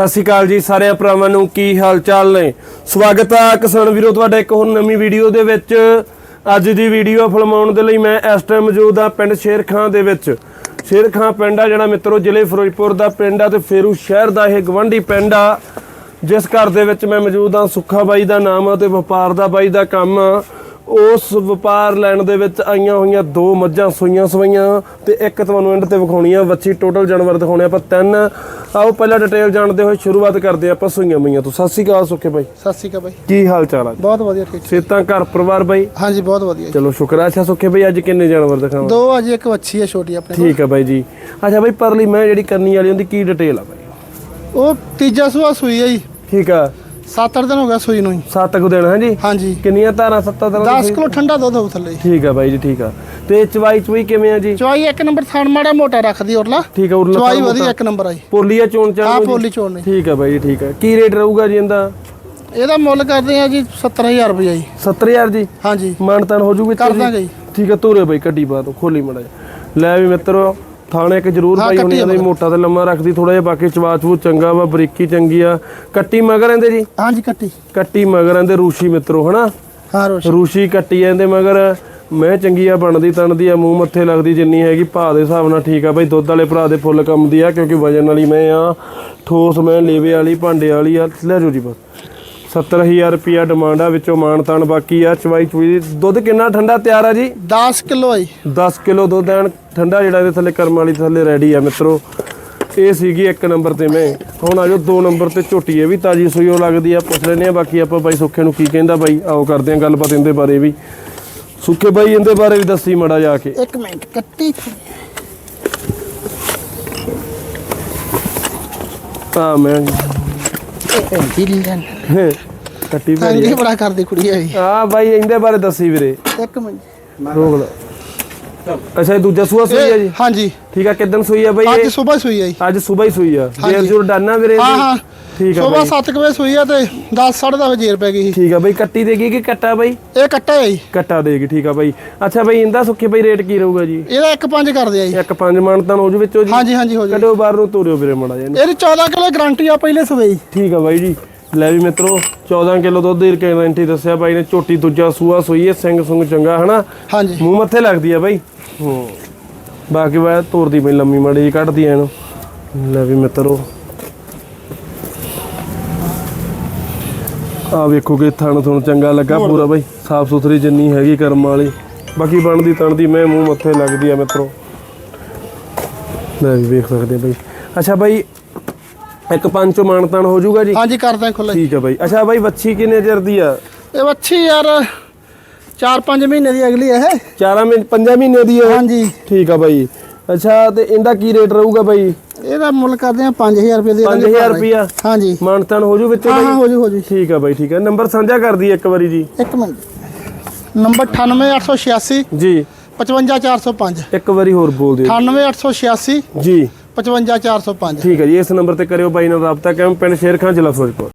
ਸਤਿ ਸ਼੍ਰੀ ਅਕਾਲ ਜੀ ਸਾਰਿਆਂ ਭਰਾਵਾਂ ਨੂੰ ਕੀ ਹਾਲ ਚਾਲ ਨੇ? ਸਵਾਗਤ ਆ ਕਿਸਾਨ ਵੀਰੋ, ਤੁਹਾਡਾ ਇੱਕ ਹੋਰ ਨਵੀਂ ਵੀਡੀਓ ਦੇ ਵਿੱਚ। ਅੱਜ ਦੀ ਵੀਡੀਓ ਫਿਲਮਾਉਣ ਦੇ ਲਈ ਮੈਂ ਇਸ ਟਾਈਮ ਮੌਜੂਦ ਹਾਂ ਪਿੰਡ ਸ਼ੇਰਖਾਂ ਦੇ ਵਿੱਚ। ਸ਼ੇਰਖਾਂ ਪਿੰਡ ਆ ਜਿਹੜਾ ਮਿੱਤਰੋ, ਜ਼ਿਲ੍ਹੇ ਫਿਰੋਜ਼ਪੁਰ ਦਾ ਪਿੰਡ ਆ ਤੇ ਫੇਰੂ ਸ਼ਹਿਰ ਦਾ ਇਹ ਗਵੰਡੀ ਪਿੰਡ ਆ। ਜਿਸ ਘਰ ਦੇ ਵਿੱਚ ਮੈਂ ਮੌਜੂਦ ਹਾਂ ਸੁੱਖਾ ਬਾਈ ਦਾ ਨਾਮ ਆ ਤੇ ਵਪਾਰ ਦਾ ਬਾਈ ਦਾ ਕੰਮ ਆ। ਉਸ ਵਪਾਰ ਲੈਣ ਦੇ ਵਿੱਚ ਆਈਆਂ ਹੋਈਆਂ ਦੋ ਮੱਝਾਂ ਸੂਈਆਂ ਸਵਈਆਂ ਤੇ ਇੱਕ ਤੁਹਾਨੂੰ ਐਂਡ ਤੇ ਵਿਖਾਉਣੀ ਆ ਵੱਛੀ ਟੋਟਲ ਜਾਨਵਰ ਦਿਖਾਉਣੇ ਆਪਾਂ ਤਿੰਨ। ਆਓ ਪਹਿਲਾਂ ਡਿਟੇਲ ਜਾਣਦੇ ਹੋਏ ਸ਼ੁਰੂਆਤ ਕਰਦੇ ਆਪਾਂ ਸੂਈਆਂ ਮਈਆਂ ਤੋਂ। ਸਤਿ ਸ਼੍ਰੀ ਅਕਾਲ ਸੁੱਖੇ ਬਾਈ ਸਤਿ ਸ਼੍ਰੀ ਅਕਾਲ ਬਾਈ ਕੀ ਹਾਲ ਚਾਲ ਆ? ਬਹੁਤ ਵਧੀਆ ਠੀਕ ਸੇਤਾਂ ਘਰ ਪਰਿਵਾਰ ਬਾਈ? ਹਾਂਜੀ ਬਹੁਤ ਵਧੀਆ। ਚਲੋ ਸ਼ੁਕਰ ਆ। ਅੱਛਾ ਸੁੱਖੇ ਬਾਈ ਅੱਜ ਕਿੰਨੇ ਜਾਨਵਰ ਦਿਖਾਵਾਂ? ਦੋ ਅਜੇ ਇੱਕ ਵੱਛੀ ਹੈ ਛੋਟੀ ਆਪਣੇ ਠੀਕ ਆ ਬਾਈ ਜੀ। ਅੱਛਾ ਬਾਈ ਪਰਲੀ ਮੈਂ ਜਿਹੜੀ ਕਰਨੀ ਵਾਲੀ ਉਹਦੀ ਕੀ ਡਿਟੇਲ ਆ ਬਾਈ। ਉਹ ਤੀਜਾ ਸੂਆ ਸੂਈ ਹੈ ਜੀ। ਠੀਕ ਆ। 7-8 ਦਿਨ ਹੋ ਗਿਆ ਸੂਈ ਨੂੰ ਸੱਤ ਕੁ ਦਿਨ ਹੈ ਜੀ? ਹਾਂਜੀ। ਕਿੰਨੀਆਂ ਧਾਰਾਂ ਸੱਤਾਂ ਤਰ੍ਹਾਂ 10 ਕਿਲੋ ਠੰਡਾ ਦੁੱਧ ਹੋਊ ਥੱਲੇ। ਠੀਕ ਆ ਬਾਈ ਜੀ ਠੀਕ ਆ। ਤੇ ਚਵਾਈ ਚਵਾਈ ਕਿਵੇਂ ਆ ਜੀ? ਚਵਾਈ ਇੱਕ ਨੰਬਰ ਥਣ ਮਾੜਾ ਮੋਟਾ ਰੱਖਦੀ ਉਰਲਾ। ਠੀਕ ਆ ਉਰਲਾ ਚਵਾਈ ਵਧੀਆ ਮੋਟਾ। ਇੱਕ ਨੰਬਰ ਆਈ ਪੋਲੀ ਆ ਚੋਣ ਚਾਣ ਹਾਂ ਨੂੰ ਜੀ? ਪੋਲੀ ਚੋਣ ਨਹੀਂ ਠੀਕ ਆ ਬਾਈ ਜੀ ਠੀਕ ਆ। ਕੀ ਰੇਟ ਰਹੂਗਾ ਜੀ ਇਹਦਾ? ਇਹਦਾ ਮੁੱਲ ਕਰਦੇ ਆ ਜੀ 70000 ਰੁਪਏ ਜੀ। 70000 ਜੀ? ਹਾਂਜੀ। ਮਾਨਤਾਨ ਹੋ ਜੂਗੀ ਕਰ ਦਾਂਗੇ ਜੀ। ਠੀਕ ਆ ਤੋਰੇ ਬਾਈ ਕੱਢੀ ਬਾਤ ਖੋਲੀ ਮੜਾ ਲੈ ਵੀ ਮਿੱਤਰੋ ਥਾਣੇ ਇੱਕ ਜ਼ਰੂਰ ਪਾਈ ਹੋਣੀ ਇਹਦੀ ਮੋਟਾ ਤੇ ਲੰਮਾ ਰੱਖਦੀ ਥੋੜਾ ਜਿਹਾ ਬਾਕੀ ਚਵਾਚ ਚੰਗਾ ਵਾ ਬਰੀਕੀ ਚੰਗੀ ਆ। ਕੱਟੀ ਮਗਰ ਇਹਦੇ ਜੀ? ਹਾਂਜੀ ਕੱਟੀ। ਕੱਟੀ ਮਗਰ ਇਹਦੇ ਰੂਸ਼ੀ ਮਿੱਤਰੋ ਹਨਾ? ਹਾਂ ਰੋਸ਼। ਰੂਸ਼ੀ ਕੱਟੀ ਆ ਇਹਦੇ ਮਗਰ ਮੈਂ ਚੰਗੀ ਆ ਬਣਦੀ ਤਣਦੀ ਆ ਮੂੰਹ ਮੱਥੇ ਲੱਗਦੀ ਜਿੰਨੀ ਹੈਗੀ ਭਾਅ ਦੇ ਹਿਸਾਬ ਨਾਲ ਠੀਕ ਆ ਬਈ ਦੁੱਧ ਵਾਲੇ ਭਰਾ ਦੇ ਫੁੱਲ ਕੰਮ ਦੀ ਆ ਕਿਉਂਕਿ ਵਜਨ ਵਾਲੀ ਮੈਂ ਆ ਠੋਸ ਮੈਂ ਲੇਵੇ ਵਾਲੀ ਭਾਂਡੇ ਵਾਲੀ ਆ ਲੈ ਜਾਓ ਜੀ ਬਸ। 70000 ਰੁਪਿਆ ਡਿਮਾਂਡ ਆ ਵਿੱਚੋਂ ਮਾਨ ਤਾਨ ਬਾਕੀ ਆ। ਚਵਾਈ ਚੁਈ। ਦੁੱਧ ਕਿੰਨਾ ਠੰਡਾ ਤਿਆਰ ਆ ਜੀ? 10 ਕਿਲੋ ਆਈ 10 ਕਿਲੋ ਦੁੱਧ ਐਨ ਠੰਡਾ ਜਿਹੜਾ ਇਹਦੇ ਥੱਲੇ ਕਰਮ ਵਾਲੀ ਥੱਲੇ ਰੈਡੀ ਆ ਮਿੱਤਰੋ। ਇਹ ਸੀਗੀ ਇੱਕ ਨੰਬਰ ਤੇ ਮੈਂ। ਹੁਣ ਆਜੋ ਦੋ ਨੰਬਰ ਤੇ ਝੋਟੀ ਇਹ ਵੀ ਤਾਜੀ ਸੂਈ ਉਹ ਲੱਗਦੀ ਆ ਪੁੱਛ ਲੈਨੇ ਆ। ਬਾਕੀ ਆਪਾਂ ਬਾਈ ਸੁੱਖੇ ਨੂੰ ਕੀ ਕਹਿੰਦਾ ਬਾਈ ਆਓ ਕਰਦੇ ਆ ਗੱਲਬਾਤ ਇਹਦੇ ਬਾਰੇ ਵੀ। ਸੁੱਖੇ ਬਾਈ ਇਹਦੇ ਬਾਰੇ ਵੀ ਦੱਸੀ ਮੜਾ ਜਾ ਕੇ। ਇੱਕ ਮਿੰਟ ਕੱਟੀ। ਆ ਮੈਂ ਕੱਟੀ ਬੜਾ ਕਰਦੀ ਕੁੜੀ ਹੈ ਜੀ। ਆ ਬਾਈ ਇਹਦੇ ਬਾਰੇ ਦੱਸੀ ਵੀਰੇ। ਇੱਕ ਮਿੰਟ। ਰੋਕ ਲਾ। ਅੱਛਾ ਇਹ ਦੂਜਾ ਸੂਆ ਸੂਈ ਆ ਜੀ? ਹਾਂਜੀ। ਠੀਕ ਆ ਕਿਦਨ ਸੂਈ ਆ ਬਾਈ ਅੱਜ ਸਵੇਰ ਸੂਈ ਹੈ ਜੀ। ਅੱਜ ਸਵੇਰ ਹੀ ਸੂਈ ਆ। ਜੇਰ ਜੁਰ ਡਾਨਾ ਵੀਰੇ ਹਾਂ ਇਹਦੀ? ਹਾਂ। ਠੀਕ ਆ ਸਵੇਰ ਬਾਈ। 7 ਵਜੇ ਸੂਈ ਆ ਤੇ 10 10:30 ਵਜੇ ਜੇਰ ਪੈ ਗਈ ਠੀਕ ਆ ਬਾਈ ਕੱਟੀ ਦੇਗੀ ਕਿ ਕੱਟਾ ਬਾਈ? ਇਹ ਕੱਟਾ ਹੈ ਜੀ। ਕੱਟਾ ਦੇਗੀ ਠੀਕ ਆ ਬਾਈ। ਅੱਛਾ ਬਾਈ ਇੰਦਾ ਸੁੱਕੇ ਬਾਈ ਰੇਟ ਕੀ ਰਹੂਗਾ ਜੀ? ਇਹਦਾ ਇੱਕ ਪੰਜ ਕਰਦੇ ਆ ਜੀ। ਇੱਕ ਪੰਜ ਮਣ ਤਾਂ ਹੋ ਜੂ ਵਿੱਚੋਂ ਜੀ? ਹਾਂਜੀ ਹਾਂਜੀ ਹੋ ਜੀ। ਕੱਢੋ ਬਾਹਰ ਨੂੰ ਤੋਰਿਓ ਵੀਰੇ ਮੜਾ ਜੀ ਇਹਦੀ 14 ਕਿਲੋ ਗਾਰੰਟੀ ਆ ਪਹਿਲੇ ਸਵੇ ਠੀਕ ਆ ਬਾਈ ਜੀ। ਲੈ ਵੀ ਮਿੱਤਰੋ 14 ਕਿਲੋ ਦੁੱਧ ਦੀ ਗਾਰੰਟੀ ਦੱਸਿਆ ਬਾਈ ਨੇ ਝੋਟੀ ਦੂਜਾ ਸੂਆ ਸੋਈ ਹੈ ਸਿੰਘ ਸੁੰਗ ਚੰਗਾ ਹਨਾ? ਹਾਂਜੀ। ਮੂੰਹ ਮੱਥੇ ਲੱਗਦੀ ਆ ਬਾਈ? ਹੂੰ। ਬਾਕੀ ਬਾਈ ਤੋਰਦੀ ਬਈ ਲੰਮੀ ਮੜੀ ਕੱਢਦੀ ਐ ਇਹਨੂੰ। ਲੈ ਵੀ ਮਿੱਤਰੋ। ਆ ਵੇਖੋਗੇ ਥਣ ਤੁਹਾਨੂੰ ਚੰਗਾ ਲੱਗਾ ਪੂਰਾ ਬਾਈ। ਸਾਫ਼ ਸੁਥਰੀ ਜਿੰਨੀ ਹੈਗੀ ਕਰਮ ਵਾਲੀ। ਬਾਕੀ ਬਣਦੀ ਤਣਦੀ ਮੈਂ ਮੂੰਹ ਮੱਥੇ ਲੱਗਦੀ ਆ ਮਿੱਤਰੋ। ਲੈ ਵੀ ਵੇਖ ਸਕਦੇ ਬਾਈ। ਅੱਛਾ ਬਾਈ ਇੱਕ ਪੰਜ ਚੋਂ ਮਾਣ ਤਾਣ ਹੋ ਜਾਊਗਾ ਜੀ? ਹਾਂਜੀ ਕਰਦਾ ਖੁੱਲਾ ਠੀਕ ਆ ਬਾਈ। ਅੱਛਾ ਬਾਈ ਵੱਛੀ ਕਿੰਨੇ ਚਿਰ ਦੀ ਆ? ਇਹ ਵੱਛੀ ਯਾਰ 4-5 ਮਹੀਨੇ ਦੀ ਅਗਲੀ ਹੈ ਇਹ। ਚਾਰਾਂ ਮਹੀਨੇ ਪੰਜਾਂ ਮਹੀਨੇ ਦੀ ਆ ਹਾਂਜੀ। ਠੀਕ ਆ ਬਾਈ। ਅੱਛਾ ਤੇ ਇਹਦਾ ਕੀ ਰੇਟ ਰਹੂਗਾ ਬਾਈ? ਇਹਦਾ ਮੁੱਲ ਕਰਦੇ ਆ 5000 ਰੁਪਏ ਦੇ ਦਾਂਗੇ 5000 ਰੁਪਿਆ ਹਾਂਜੀ। ਮਾਨਤਾਨ ਹੋ ਜੂ ਵਿੱਚ ਹਾਂ ਹਾਂ ਹੋ ਜੂ ਹੋ ਜੂ ਠੀਕ ਆ ਬਾਈ ਠੀਕ ਆ। ਨੰਬਰ ਸਾਂਝਾ ਕਰ ਦੀ ਇੱਕ ਵਾਰੀ ਜੀ। ਇੱਕ ਮਿੰਟ। ਨੰਬਰ 98886 ਜੀ। 55405 ਇੱਕ ਵਾਰੀ ਹੋਰ ਬੋਲ ਦਿਓ। 98886 ਜੀ। 55405 ਠੀਕ ਹੈ ਜੀ, ਇਸ ਨੰਬਰ ਤੇ ਕਰਿਓ ਬਾਈ ਨਾਲ ਰਾਬਤਾ। ਕਿਵੇਂ ਪਿੰਡ ਸ਼ੇਰਖਾਂ, ਜ਼ਿਲ੍ਹਾ ਫਿਰੋਜ਼ਪੁਰ।